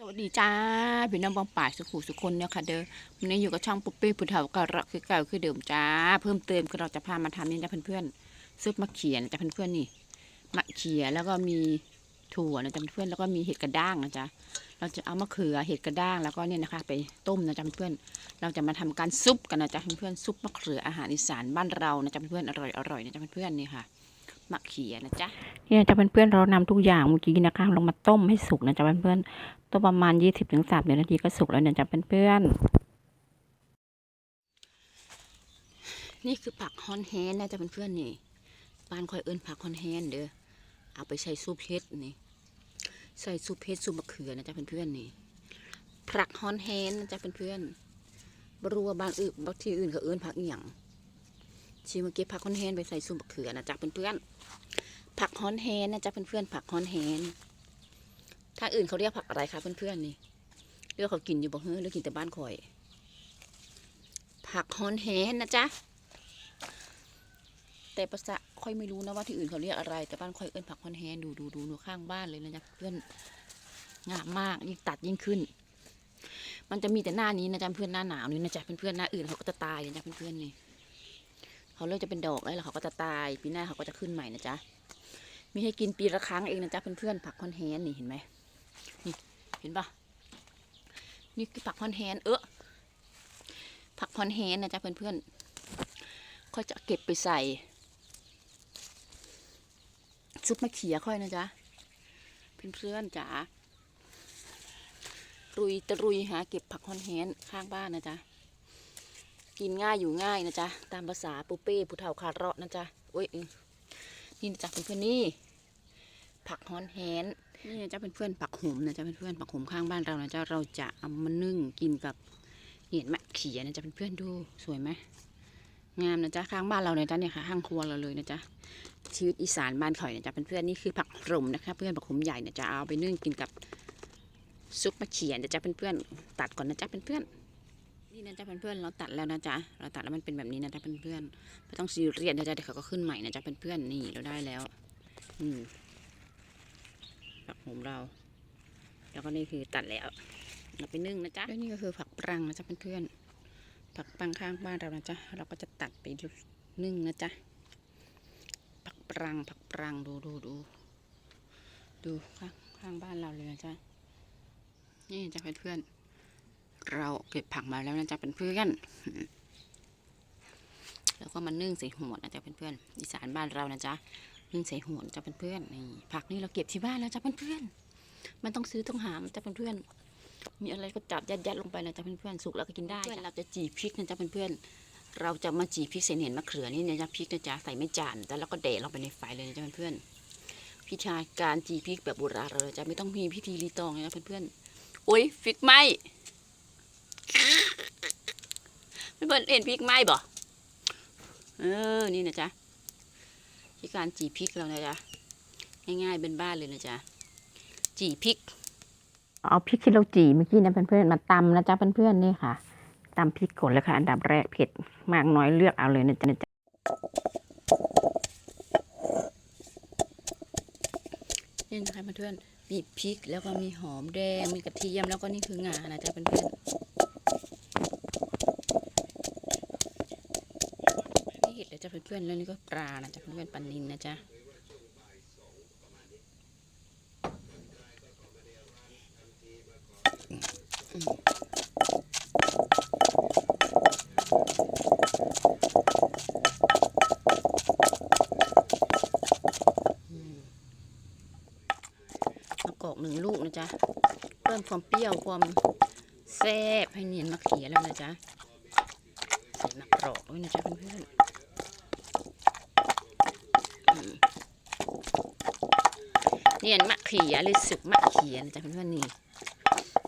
สวัสดีจ้าพี่น้องบางป่ายสุขุสุคนเนี่ยค่ะเด้อวันนี้อยู่กับช่องปุ๊บเป้ผู้เฒ่าก็รักคือเก่าคือเดิมจ้า เพิ่มเติมคือเราจะพามาทำนี่นะเพื่อนๆซุปมะเขียนะจ๊ะเพื่อนๆนี่มะเขียแล้วก็มีถั่วนะจ๊ะเพื่อนๆแล้วก็มีเห็ดกระด้างนะจ๊ะเราจะเอามะเขือเห็ดกระด้างแล้วก็เนี่ยนะคะ ไปต้มนะจ๊ะเพื่อนๆเราจะมาทำการซุปกันนะจ๊ะเพื่อนๆซุปมะเขืออาหารอีสานบ้านเรานะจ๊ะเพื่อนๆอร่อยๆนะจ๊ะเพื่อนๆนี่ค่ะ มะเขียนะจ๊ะเนี่ยจ๊ะเพื่อนๆเรานำทุกอย่างเมื่อกี้นะคะลงมาต้มให้สุกนะจ๊ะเพื่อนๆตัวประมาณ20-30ถึง30นาทีก็สุกแล้วเนี่ยจ้ะเพื่อนๆนี่คือผักฮอนแฮนนะจ๊ะเพื่อนๆนี่บ้านคอยเอิ้นผักฮอนแฮนเด้อเอาไปใส่ซุปเฮ็ดนี่ใส่ซุปเฮ็ดซุปมะเขือนะจ๊ะเพื่อนๆนี่ผักฮอนแฮนนะจ๊ะเพื่อนๆบรู้ว่าบ้านอื่นบางที่อื่นเขาเอิ้นผักอีหยัง ชีเมื่อกี้ผักฮอนแฮนไปใส่ซุปมะเขือนะจ๊ะเพื่อนๆผักฮอนแฮนนะจ๊ะเพื่อนๆผักฮอนแฮนทาอื่นเขาเรียกผักอะไรคะเพื่อนๆนี่เรียกเขากินอยู่บ่เฮ้อหรือกินแต่บ้านข่อย ผักฮอนแฮนนะจ๊ะแต่ภาษาค่อยไม่รู้นะว่าที่อื่นเขาเรียกอะไร แต่บ้านข่อยเอิ้นผักฮอนแฮนดูดูดูดูข้างบ้านเลยนะจ๊ะเพื่อนงามมากยิ่งตัดยิ่งขึ้น มันจะมีแต่หน้านี้นะจ๊ะเพื่อนหน้าหนาวนี่นะจ๊ะเพื่อนๆหน้าอื่นเขาก็จะตายนะจ๊ะเพื่อนๆนี่ เขาเริ่มจะเป็นดอกแล้วเขาก็จะตายปีหน้าเขาก็จะขึ้นใหม่นะจ๊ะมีให้กินปีละครั้งเองนะจ๊ะเพื่อนๆผักฮอนแฮนนี่เห็นไหมนี่เห็นปะนี่คือผักพอนแฮนเออผักพอนแฮนนะจ๊ะเพื่อนๆค่อยจะเก็บไปใส่ซุปมะเขียค่อยนะจ๊ะเพื่อนๆจ๋ารุยตะรุยหาเก็บผักพอนแฮนข้างบ้านนะจ๊ะ กินง่ายอยู่ง่ายนะจ๊ะ ตามภาษาปูเป้ผู้เฒ่าคาเราะนะจ๊ะโอ้ยนี่นะจ๊ะเพื่อนๆนี่ ผักฮอนแฮนนี่นะจ๊ะเพื่อนๆผักหอมนะจ๊ะเพื่อนๆผักหอมข้างบ้านเรานะจ๊ะเราจะเอามานึ่งกินกับเห็ดมะเขียนะจ๊ะเพื่อนๆดูสวยไหมงามนะจ๊ะข้างบ้านเราเนี่ยจ๊ะเนี่ยค่ะข้างครัวเราเลยนะจ๊ะชีวิตอีสานบ้านข่อยนะจ๊ะเพื่อนๆนี่คือผักหล่มนะคะ เพื่อนผักหอมใหญ่นะจะเอาไปนึ่งกินกับซุปมะเขียนะจ๊ะเพื่อนๆตัดก่อนนะจ๊ะเพื่อนๆ นี่นะจ๊ะเพื่อนๆเราตัดแล้วนะจ๊ะเราตัดแล้วมันเป็นแบบนี้นะจ๊ะเพื่อนๆไม่ต้องซีเรียสนะจ๊ะเดี๋ยวเขาก็ขึ้นใหม่นะจ๊ะเพื่อนๆนี่เราได้แล้วอืมผักโหมเรา แล้วก็นี่คือตัดแล้วเราไปนึ่งนะจ๊ะแล้วนี่ก็คือผักปรังนะจ๊ะเพื่อนๆผักปรังข้างบ้านเรานะจ๊ะเราก็จะตัดไปนึ่งนะจ๊ะผักปรังผักปรังดูดูดูดูข้างข้างบ้านเราเลยนะจ๊ะนี่จ้ะเพื่อนๆ เราเก็บผักมาแล้วนะจ๊ะเพื่อนๆแล้วก็มานึ่งใส่หัวนะจ๊ะเพื่อนๆอีสานบ้านเรานะจ๊ะนึ่งใส่หัวจ้ะเพื่อนๆนี่ผักนี่เราเก็บที่บ้านแล้วจ้ะเพื่อนๆมันต้องซื้อต้องหามจ้ะเพื่อนๆมีอะไรก็จับยัดๆลงไปนะจ้ะเพื่อนๆสุกแล้วก็กินได้เพื่อนเราจะจีพริกนะจ้ะเพื่อนๆเราจะมาจีพริกใส่เห็นมะเขือนี่นะจ๊ะพริกนะจ๊ะใส่ไม่จานแต่แล้วก็เดะลงไปในไฟเลยนะจ้ะเพื่อนๆพิธีการจีพริกแบบโบราณเราจะไม่ต้องมีพิธีรีตองนะเพื่อนๆโอ้ยพริกไหม เพื่อนๆเห็นพริกไหมบ่เออ นี่นะจ๊ะที่การจีพริกเรานะจ๊ะ ง่ายๆเป็นบ้านเลยนะจ๊ะ จีพริก เอาพริกที่เราจีเมื่อกี้นะเพื่อนๆ มาตำนะจ๊ะเพื่อนๆนี่ค่ะตำพริกก่อนเลยค่ะ อันดับแรกเผ็ดมากน้อยเลือกเอาเลยนะจ๊ะนะจ๊ะนี่นะคะเพื่อนๆมีพริกแล้วก็มีหอมแดง มีกระเทียมแล้วก็นี่คืองานะจ๊ะเพื่อนๆนี่เห็ดเลยจ้ะเพื่อนๆแล้วนี่ก็ปลานะจ๊ะเพื่อนๆปลานินนะจ๊ะมะกอกหนึ่งลูกนะจ๊ะเพิ่มความเปรี้ยวความแซ่บให้เนียนมะเขียแล้วนะจ๊ะใส่มะกรอกด้วยนะจ๊ะเพื่อนๆอืมเนียนมะเขียหรือสุกมะเขียนะจ๊ะเพื่อนๆนี่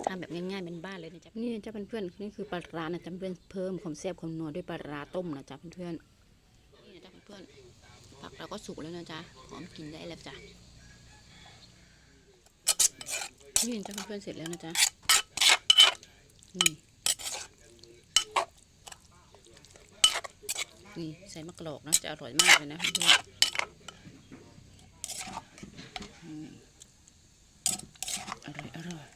ทำแบบง่ายๆเป็นบ้านเลยนะจ๊ะนี่นะจ๊ะเพื่อนๆนี่คือปลาร้านะจ๊ะเพื่อนเพิ่มความแซ่บความนัวด้วยปลาร้าต้มนะจ๊ะเพื่อนๆนี่นะจ๊ะเพื่อนๆผักเราก็สุกแล้วนะจ๊ะพร้อมกินได้แล้วจ้ะนี่จ้ะเพื่อนๆเสร็จแล้วนะจ๊ะนี่นี่ใส่มะกรอกนะจะอร่อยมากเลยนะเพื่อน อร่อย อร่อย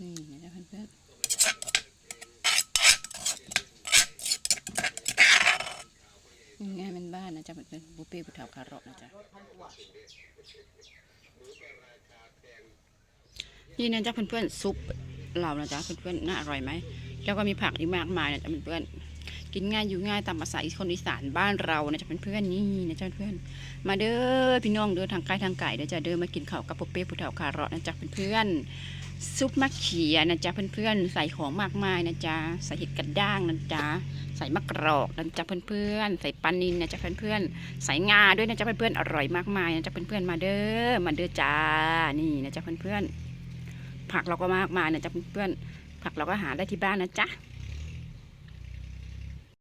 นี่นะเพื่อนๆง่ายเป็นบ้านนะจ๊ะเพื่อนบุฟเฟ่ต์ผู้เฒ่าคาร์รอทนะจ๊ะนี่นะจ๊ะเพื่อนๆซุปเรานะจ๊ะเพื่อนๆน่าอร่อยไหมแล้วก็มีผักอีกมากมายนะจ๊ะเพื่อนๆ กินง่ายอยู่ง่ายตามภาษาอีคนอีสานบ้านเรานะจะเป็นเพื่อนนี่นะจ๊ะเพื่อน มาเด้อพี่น้องเด้อทางไกลทางไก่เด้อจ้ะเด้อมากินข้าวกับปเป้ผู้เฒ่าคาร์รอนะจ๊ะเพื่อนซุปมะเขียนะจ๊ะเพื่อนๆใส่ของมากมายนะจ๊ะใส่เห็ดกระด้างนะจ๊ะใส่มะกรอกนะจ๊ะเพื่อนๆใส่ปลานิลนะจ๊ะเพื่อนๆใส่งาด้วยนะจ๊ะเพื่อนๆอร่อยมากมายนะจ๊ะเพื่อนๆมาเด้อมาเด้อจ้านี่นะจ๊ะเพื่อนๆผักเราก็มากมายนะจ๊ะเพื่อนๆผักเราก็หาได้ที่บ้านนะจ๊ะ